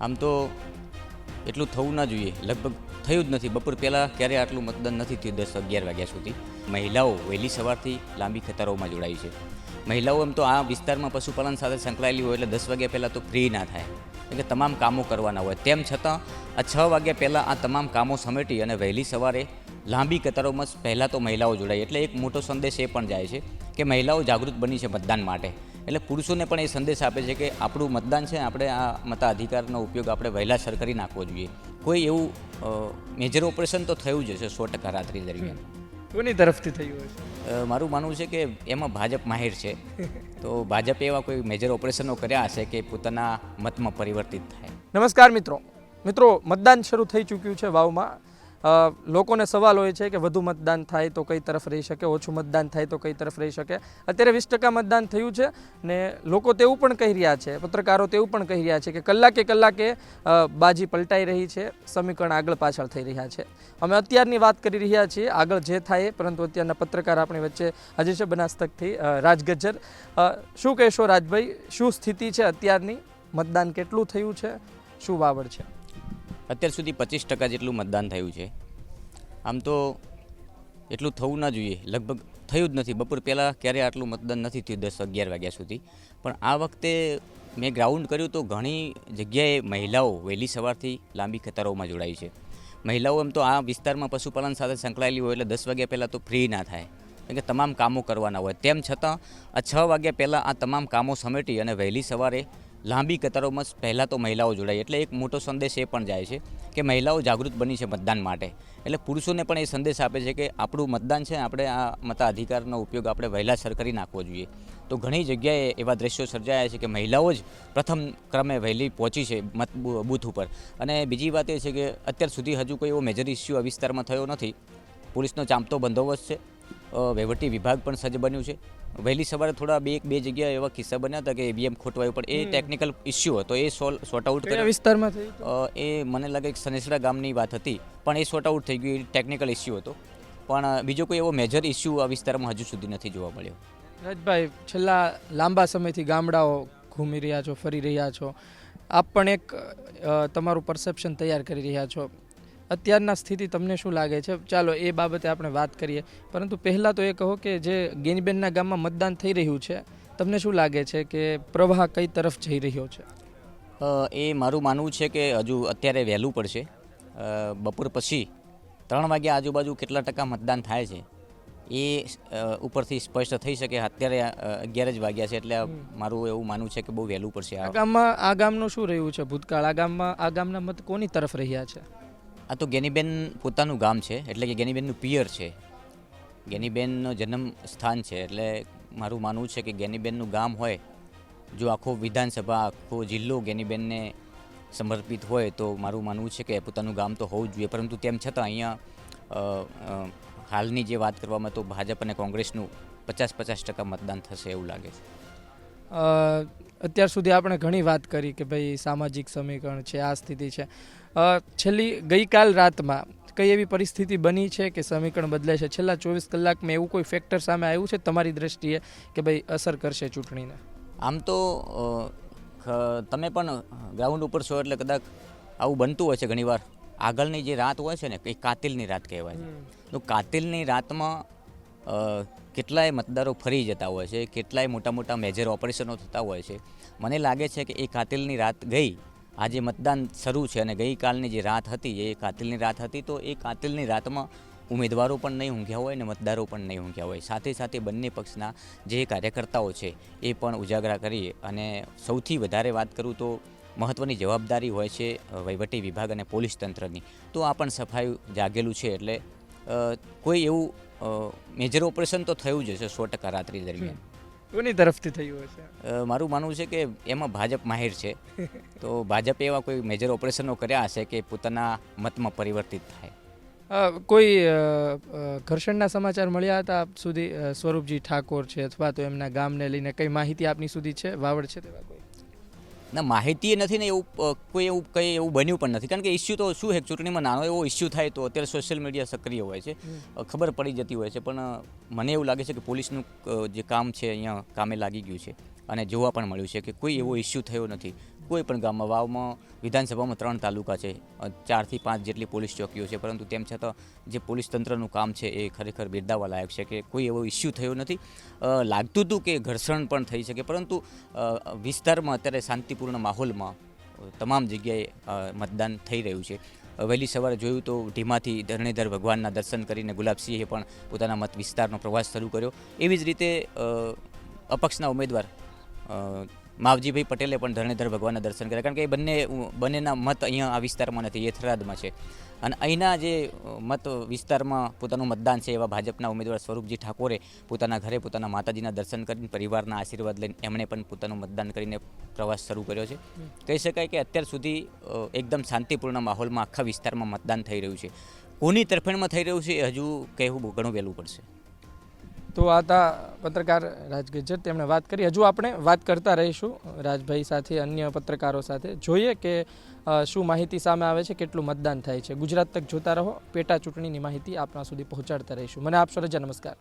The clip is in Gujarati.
આમ તો એટલું થવું ના જોઈએ. લગભગ થયું જ નથી. બપોર પહેલાં ક્યારેય આટલું મતદાન નથી થયું દસ અગિયાર વાગ્યા સુધી. મહિલાઓ વહેલી સવારથી લાંબી કતારોમાં જોડાઈ છે. મહિલાઓ એમ તો આ વિસ્તારમાં પશુપાલન સાથે સંકળાયેલી હોય એટલે દસ વાગ્યા પહેલાં તો ફ્રી ના થાય. એટલે તમામ કામો કરવાના હોય. તેમ છતાં આ છ વાગ્યા પહેલાં આ તમામ કામો સમેટી અને વહેલી સવારે લાંબી કતારોમાં પહેલાં તો મહિલાઓ જોડાય. એટલે એક મોટો સંદેશ એ પણ જાય છે કે મહિલાઓ જાગૃત બની છે મતદાન માટે. એટલે પુરુષોને પણ એ સંદેશ આપે છે કે આપણું મતદાન છે આપણે આ મતાધિકારનો ઉપયોગ આપણે વહેલાસર કરી નાખવો જોઈએ. કોઈ એવું મેજર ઓપરેશન તો થયું જ હશે સો ટકા રાત્રિ દરમિયાન. કોની તરફથી થયું હશે મારું માનવું છે કે એમાં ભાજપ માહિર છે. તો ભાજપે એવા કોઈ મેજર ઓપરેશનો કર્યા હશે કે પોતાના મતમાં પરિવર્તિત થાય. નમસ્કાર મિત્રો. મિત્રો મતદાન શરૂ થઈ ચૂક્યું છે વાવમાં. લોકોને સવાલ હોય છે કે વધુ મતદાન થાય તો કઈ તરફ રહી શકે, ઓછું મતદાન થાય તો કઈ તરફ રહી શકે. અત્યારે વીસ ટકા મતદાન થયું છે ને લોકો તેવું પણ કહી રહ્યા છે, પત્રકારો તેવું પણ કહી રહ્યા છે કે કલાકે કલાકે બાજી પલટાઈ રહી છે, સમીકરણ આગળ પાછળ થઈ રહ્યા છે. અમે અત્યારની વાત કરી રહ્યા છીએ, આગળ જે થાય, પરંતુ અત્યારના પત્રકાર આપણી વચ્ચે હજી છે બનાસ્તકથી રાજગજ્જર. રાજ શું કહેશો રાજભાઈ, શું સ્થિતિ છે અત્યારની? મતદાન કેટલું થયું છે? શું વાવડ છે? અત્યાર સુધી પચીસ ટકા જેટલું મતદાન થયું છે. આમ તો એટલું થવું ના જોઈએ. લગભગ થયું જ નથી. બપોર પહેલાં ક્યારેય આટલું મતદાન નથી થયું દસ અગિયાર વાગ્યા સુધી. પણ આ વખતે મેં ગ્રાઉન્ડ કર્યું તો ઘણી જગ્યાએ મહિલાઓ વહેલી સવારથી લાંબી કતારોમાં જોડાઈ છે. મહિલાઓ એમ તો આ વિસ્તારમાં પશુપાલન સાથે સંકળાયેલી હોય એટલે દસ વાગ્યા પહેલાં તો ફ્રી ના થાય. કારણ કે તમામ કામો કરવાના હોય. તેમ છતાં આ છ વાગ્યા પહેલાં આ તમામ કામો સમેટી અને વહેલી સવારે લાંબી કતારોમાં પહેલાં તો મહિલાઓ જોડાય. એટલે એક મોટો સંદેશ એ પણ જાય છે કે મહિલાઓ જાગૃત બની છે મતદાન માટે. એટલે પુરુષોને પણ એ સંદેશ આપે છે કે આપણું મતદાન છે આપણે આ મતાધિકારનો ઉપયોગ આપણે વહેલાસર કરી નાખવો જોઈએ. તો ઘણી જગ્યાએ એવા દ્રશ્યો સર્જાયા છે કે મહિલાઓ જ પ્રથમ ક્રમે વહેલી પહોંચી છે મત બૂથ ઉપર. અને બીજી વાત એ છે કે અત્યાર સુધી હજુ કોઈ એવો મેજર ઇસ્યુ આ વિસ્તારમાં થયો નથી. પોલીસનો ચાંપતો બંદોબસ્ત છે. વહીવટી વિભાગ પણ સજ્જ બન્યું છે. વહેલી સવારે થોડા બે એક બે જગ્યાએ એવા કિસ્સા બન્યા હતા કે ઈવીએમ ખોટવાયું પણ એ ટેકનિકલ ઇસ્યુ હતો. એ સોલ સોર્ટ આઉટ કર્યા. વિસ્તારમાં એ મને લાગે કે સનેસડા ગામની વાત હતી પણ એ સોર્ટ આઉટ થઈ ગયું એ ટેકનિકલ ઇસ્યુ હતો. પણ બીજો કોઈ એવો મેજર ઇસ્યુ આ વિસ્તારમાં હજુ સુધી નથી જોવા મળ્યો. રાજભાઈ છેલ્લા લાંબા સમયથી ગામડાઓ ઘૂમી રહ્યા છો ફરી રહ્યા છો. આપ પણ એક તમારું પરસેપ્શન તૈયાર કરી રહ્યા છો. અત્યારના સ્થિતિ તમને શું લાગે છે? ચાલો એ બાબતે આપણે વાત કરીએ. પરંતુ પહેલાં તો એ કહો કે જે ગેનીબેનના ગામમાં મતદાન થઈ રહ્યું છે તમને શું લાગે છે કે પ્રવાહ કઈ તરફ જઈ રહ્યો છે? એ મારું માનવું છે કે હજુ અત્યારે વહેલું પડશે. બપોર પછી ત્રણ વાગ્યા આજુબાજુ કેટલા ટકા મતદાન થાય છે એ ઉપરથી સ્પષ્ટ થઈ શકે. અત્યારે અગિયાર જ વાગ્યા છે એટલે મારું એવું માનવું છે કે બહુ વહેલું પડશે આ. આ ગામમાં આ ગામનું શું રહ્યું છે ભૂતકાળ? આ ગામમાં આ ગામના મત કોની તરફ રહ્યા છે? આ તો ગેનીબેન પોતાનું ગામ છે, એટલે કે ગેનીબેનનું પિયર છે. ગેનીબેનનો જન્મ સ્થાન છે, એટલે મારું માનવું છે કે ગેનીબેનનું ગામ હોય, જો આખો વિધાનસભા, આખો જિલ્લો ગેનીબેનને સમર્પિત હોય, તો મારું માનવું છે કે પોતાનું ગામ તો હોવું જોઈએ. પરંતુ તેમ છતાં અહીંયા હાલની જે વાત કરવામાં તો ભાજપ અને કોંગ્રેસનું પચાસ પચાસ ટકા મતદાન થશે એવું લાગે છે. અત્યાર સુધી આપણે ઘણી વાત કરી કે ભાઈ સામાજિક સમીકરણ છે, આ સ્થિતિ છે. છેલ્લી ગઈકાલ રાતમાં કઈ એવી પરિસ્થિતિ બની છે કે સમીકરણ બદલાય છે? છેલ્લા ચોવીસ કલાકમાં એવું કોઈ ફેક્ટર સામે આવ્યું છે તમારી દ્રષ્ટિએ કે ભાઈ અસર કરશે ચૂંટણીને? આમ તો તમે પણ ગ્રાઉન્ડ ઉપર છો એટલે કદાચ આવું બનતું હોય છે ઘણીવાર. આગળની જે રાત હોય છે ને એ કાતિલની રાત કહેવાય છે. તો કાતિલની રાતમાં કેટલાય મતદારો ફરી જતા હોય છે કેટલાય મોટા મોટા મેજર ઓપરેશનો થતા હોય છે. મને લાગે છે કે એ કાતિલની રાત ગઈ આજે મતદાન શરૂ છે અને ગઈકાલની જે રાત હતી, એ કાતિલની રાત હતી, તો એ કાતિલની રાતમાં ઉમેદવારો પણ નહીં ઊંઘ્યા હોય અને મતદારો પણ નહીં ઊંઘ્યા હોય. સાથે સાથે બંને પક્ષના જે કાર્યકર્તાઓ છે, એ પણ ઉજાગરા કરી અને સૌથી વધારે વાત કરું તો મહત્ત્વની જવાબદારી હોય છે વહીવટી વિભાગ અને પોલીસ તંત્રની. તો આ પણ સફાઈ જાગેલું છે એટલે કોઈ એવું મેજર ઓપરેશન તો થયું જ હશે સો ટકા રાત્રિ દરમિયાન. કોની તરફથી થયું હશે? મારું માનવું છે કે એમાં ભાજપ માહિર છે. તો ભાજપે એવા કોઈ મેજર ઓપરેશનો કર્યા હશે કે પોતાના મતમાં પરિવર્તિત થાય? કોઈ ઘર્ષણના સમાચાર મળ્યા હતા આપ સુધી? સ્વરૂપજી ઠાકોર છે અથવા તો એમના ગામને લઈને કઈ માહિતી આપની સુધી છે? વાવડ છે તેવા કોઈ? ના માહિતી એ નથી ને એવું કોઈ એવું કંઈ એવું બન્યું પણ નથી. કારણ કે ઇસ્યુ તો શું છે ચૂંટણીમાં નાનો એવો ઇસ્યુ થાય તો અત્યારે સોશિયલ મીડિયા સક્રિય હોય છે. ખબર પડી જતી હોય છે પણ મને એવું લાગે છે કે પોલીસનું જે કામ છે અહીંયા કામે લાગી ગયું છે. અને જોવા પણ મળ્યું છે કે કોઈ એવો ઇસ્યુ થયો નથી. કોઈ પણ ગામમાં વાવમાં, વિધાનસભામાં ત્રણ તાલુકા છે. ચારથી પાંચ જેટલી પોલીસ ચોકીઓ છે, પરંતુ તેમ છતાં જે પોલીસ તંત્રનું કામ છે એ ખરેખર બિરદાવવા લાયક છે કે કોઈ એવો ઇસ્યુ થયો નથી. લાગતું હતું કે ઘર્ષણ પણ થઈ શકે, પરંતુ વિસ્તારમાં અત્યારે શાંતિપૂર્ણ માહોલમાં તમામ જગ્યાએ મતદાન થઈ રહ્યું છે. વહેલી સવારે જોયું તો ઢીમાથી ધરણીધર ભગવાનના દર્શન કરીને ગુલાબસિંહે પણ પોતાના મત વિસ્તારનો પ્રવાસ શરૂ કર્યો. એવી જ રીતે અપક્ષના ઉમેદવાર માવજીભાઈ પટેલે પણ ધરણીધર ભગવાનના દર્શન કર્યા. કારણ કે એ બંને, બંનેના મત અહીંયા આ વિસ્તારમાં નથી એ થરાદમાં છે. અને અહીંના જે મત વિસ્તારમાં પોતાનું મતદાન છે એવા ભાજપના ઉમેદવાર સ્વરૂપજી ઠાકોરે પોતાના ઘરે પોતાના માતાજીના દર્શન કરીને પરિવારના આશીર્વાદ લઈને એમણે પણ પોતાનું મતદાન કરીને પ્રવાસ શરૂ કર્યો છે. કહી શકાય કે અત્યાર સુધી એકદમ શાંતિપૂર્ણ માહોલમાં આખા વિસ્તારમાં મતદાન થઈ રહ્યું છે. કોની તરફેણમાં થઈ રહ્યું છે એ હજુ કહેવું ઘણું વહેલું પડશે. તો આ હતા પત્રકાર રાજ ગજ્જર તેમણે વાત કરી. હજુ આપણે વાત કરતા રહીશું રાજભાઈ સાથે, અન્ય પત્રકારો સાથે. જોઈએ કે શું માહિતી સામે આવે છે, કેટલું મતદાન થાય છે. ગુજરાત તક જોતા રહો, પેટા ચૂંટણીની માહિતી આપણા સુધી પહોંચાડતા રહીશું. મને આપશો રજા નમસ્કાર.